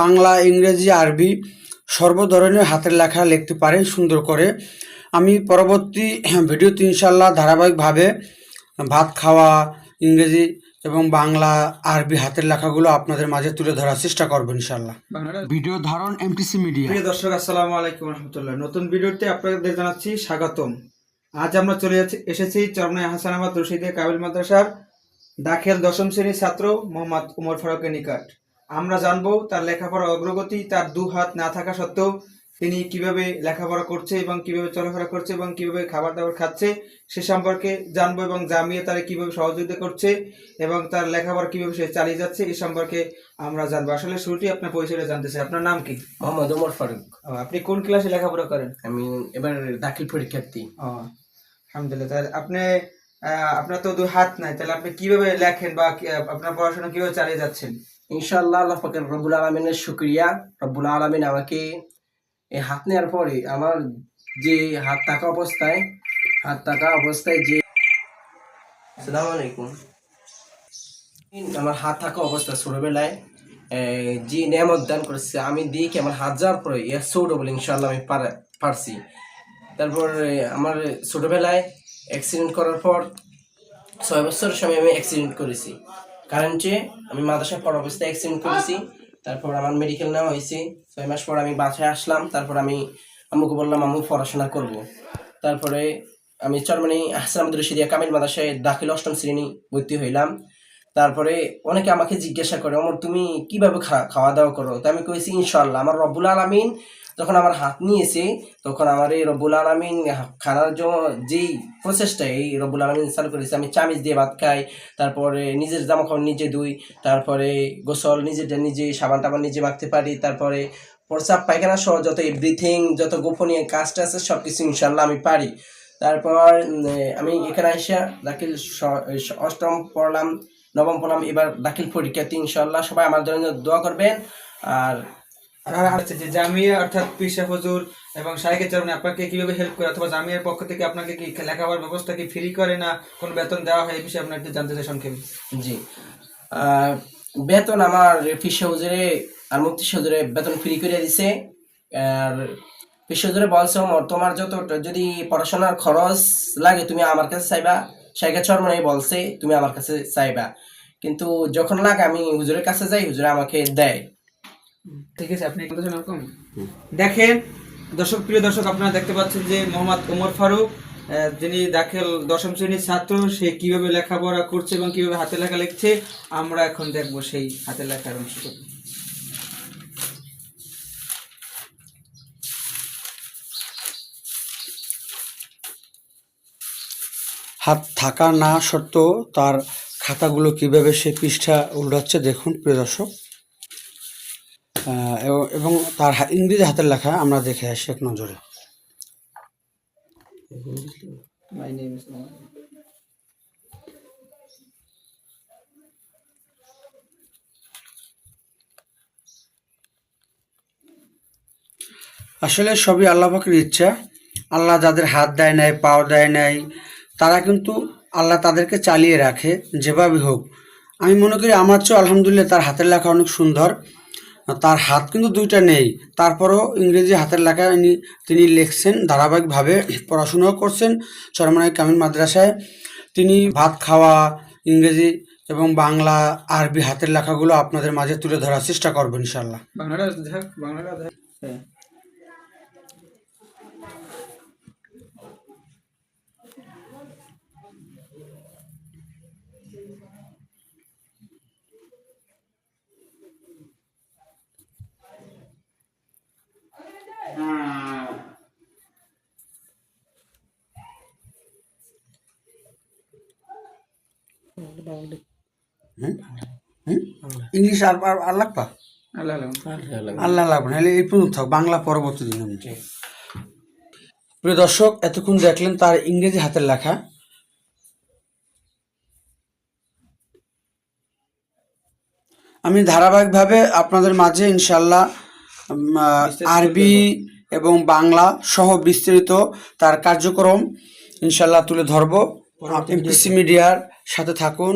বাংলা ইংরেজি আরবি সর্ব ধরনের হাতের লেখা লিখতে পারেন সুন্দর করে। আমি পরবর্তী ভিডিওতে ইনশাল্লাহ ধারাবাহিকভাবে ভাত খাওয়া ইংরেজি এবং বাংলা আরবি হাতের লেখাগুলো আপনাদের মাঝে তুলে ধরার চেষ্টা করব ইনশাল্লাহ ভিডিও ধারণ এমটিসি মিডিয়া প্রিয় দর্শক আসসালামু আলাইকুম রহমতুল্লাহ। নতুন ভিডিওতে আপনাদের জানাচ্ছি স্বাগতম। আজ আমরা চলে যাচ্ছি এসেছি চরমনাই হাসানাবাদ রশিদে কাবিল মাদ্রাসার দাখিল দশম শ্রেণির ছাত্র মোহাম্মদ উমর ফারুকের নিকট। আমরা জানব তার লেখাপড়া অগ্রগতি তার দু হাত না থাকা সত্ত্বেও তিনি কীভাবে লেখাপড়া করছে এবং কীভাবে চলাফেরা করছে এবং কীভাবে খাবার দাবার খাচ্ছে সে সম্পর্কে জানব এবং জামিয়ে তারা কীভাবে সহযোগিতা করছে এবং তার লেখাপড়া কীভাবে সে চালিয়ে যাচ্ছে এ সম্পর্কে আমরা জানব। আসলে শুরুটি আপনার পরিচয়টা জানতে চাই। আপনার নাম কি? মোহাম্মদ ওমর ফারুক। আপনি কোন ক্লাসে লেখাপড়া করেন? আমি এবার দাখিল পরীক্ষার্থী। আলহামদুলিল্লাহ। তাহলে আপনি আহ, আপনার তো দুই হাত নাই। তাহলে আপনি কীভাবে লেখেন বা আপনার পড়াশোনা কীভাবে চালিয়ে যাচ্ছেন? ইনশাআল্লাহ আল্লাহ পাকের রব্বুল আলমিনের শুক্রিয়া। রব্বুল আলমিন আমাকে এই হাত নেওয়ার পরে আমার যে হাত থাকা অবস্থায়, হাত থাকা অবস্থায় যে আসসালামু আলাইকুম। আমার হাত থাকা অবস্থা ছোটবেলায় যে নিয়ামত দান করেছে, আমি দেখি আমার হাত যাওয়ার পরে ইয়া ছোট বলে ইনশাআল্লাহ আমি পার- পারছি। তারপর আমার ছোটবেলায় অ্যাক্সিডেন্ট করার পর ছয় বছর সময় আমি অ্যাক্সিডেন্ট করেছি। কারেন্টে আমি মাদ্রাসায় পড়া অবস্থায় অ্যাক্সিডেন্ট করেছি, তারপর আমার মেডিকেল নেওয়া হয়েছে, ছয় মাস পর আমি বাসায় আসলাম, তারপর আমি আম্মুকে বললাম, আম্মু, পড়াশোনা করব। তারপরে আমি চরমানি হাসান আহমদ রশিদিয়া কামিল মাদ্রাসায় দাখিল অষ্টম শ্রেণি ভর্তি হইলাম। তারপরে অনেকে আমাকে জিজ্ঞাসা করে, অমর, তুমি কীভাবে খাওয়া দাওয়া করো? তো আমি কইছি ইনশাল্লাহ আমার রব্বুল আলমিন যখন আমার হাত নিয়েছে, তখন আমার এই রব্বুল আলমিন খানার জন্য যেই প্রচেষ্টা, এই রব্বুল আলমিন চালু করেছে, আমি চামিচ দিয়ে ভাত খাই, তারপরে নিজের জামা কাপড় নিজে ধুই, তারপরে গোসল নিজেরটা নিজে সাবান টাবান নিজে মাখতে পারি, তারপরে প্রসাব পায়খানা সহ যত এভরিথিং যত গোপনীয় কাজটা আছে সব কিছু ইনশাল্লাহ আমি পারি। তারপর আমি এখানে এসে দাখিল অষ্টম পড়লাম নবম পড়লাম এবার দাখিল পরীক্ষাতে ইনশাল্লাহ সবাই আমার জন্য দোয়া করবেন। আর যে জামিয়া অর্থাৎ পিসা হুজুর এবং শাহেকের আপনাকে কীভাবে হেল্প করে অথবা জামিয়ার পক্ষ থেকে আপনাকে কি লেখাপড়ার ব্যবস্থা কি ফ্রি করে না কোনো বেতন দেওয়া হয় এই বিষয়ে আপনার একটু জানতে চাই সংক্ষেপে। জি। আহ, বেতন আমার হুজুরে আর মুক্তি হুজুরে বেতন ফ্রি করে দিছে। আর হুজুরে বলছে "ওমর, তোমার যত যদি পড়াশোনার খরচ লাগে তুমি আমার কাছে চাইবা। শাইকা চরমনে বলছে তুমি আমার কাছে চাইবা। কিন্তু যখন লাগে আমি হুজুরের কাছে যাই হুজুরে আমাকে দেয়। ঠিক আছে আপনি বলতেছেন এরকম দেখেন দর্শক প্রিয় দর্শক আপনারা দেখতে পাচ্ছেন যে মোহাম্মদ ওমর ফারুক আহ, যিনি দাখিল দশম শ্রেণির ছাত্র সে কীভাবে লেখাপড়া করছে এবং কীভাবে হাতে লেখা লিখছে আমরা এখন দেখব সেই হাতে লেখার অংশটুকু। হাত থাকা না সত্ত্বেও তার খাতাগুলো কীভাবে সে পৃষ্ঠা উল্টাচ্ছে দেখুন প্রিয় দর্শক। এবং- তার ইংরেজি হাতের লেখা আমরা দেখে আসি এক নজরে. আসলে সবই আল্লাহ পাকের ইচ্ছা। আল্লাহ যাদের হাত দেয় নাই পাও দেয় নাই তারা কিন্তু আল্লাহ তাদেরকে চালিয়ে রাখে, যেভাবে হোক। আমি মনে করি আমার চেয়েও আলহামদুলিল্লাহ তার হাতের লেখা অনেক সুন্দর। তার হাত কিন্তু দুইটা নেই। তারপরও ইংরেজি হাতের লেখা তিনি লিখছেন, ধারাবাহিকভাবে পড়াশোনাও করছেন চরমনাই কামিল মাদ্রাসায়। তিনি ভাত খাওয়া, ইংরেজি এবং বাংলা, আরবি হাতের লেখাগুলো আপনাদের মাঝে তুলে ধরার চেষ্টা করবেন ইনশাল্লাহ বাংলাটা দেখ বাংলাটা দেখ হ্যাঁ হুম? হুম? ইংলিশ আর আর- লাগবা? আল্লাহ লাগবে নাহলে এই পর্যন্ত থাক বাংলা পরবর্তী দিন প্রিয় দর্শক এতক্ষণ দেখলেন তার ইংরেজি হাতের লেখা। আমি ধারাবাহিকভাবে আপনাদের মাঝে ইনশাল্লাহ আরবি এবং বাংলা সহ বিস্তৃত তার কার্যক্রম ইনশাল্লাহ তুলে ধরবো। এমপিসি মিডিয়ার সাথে থাকুন।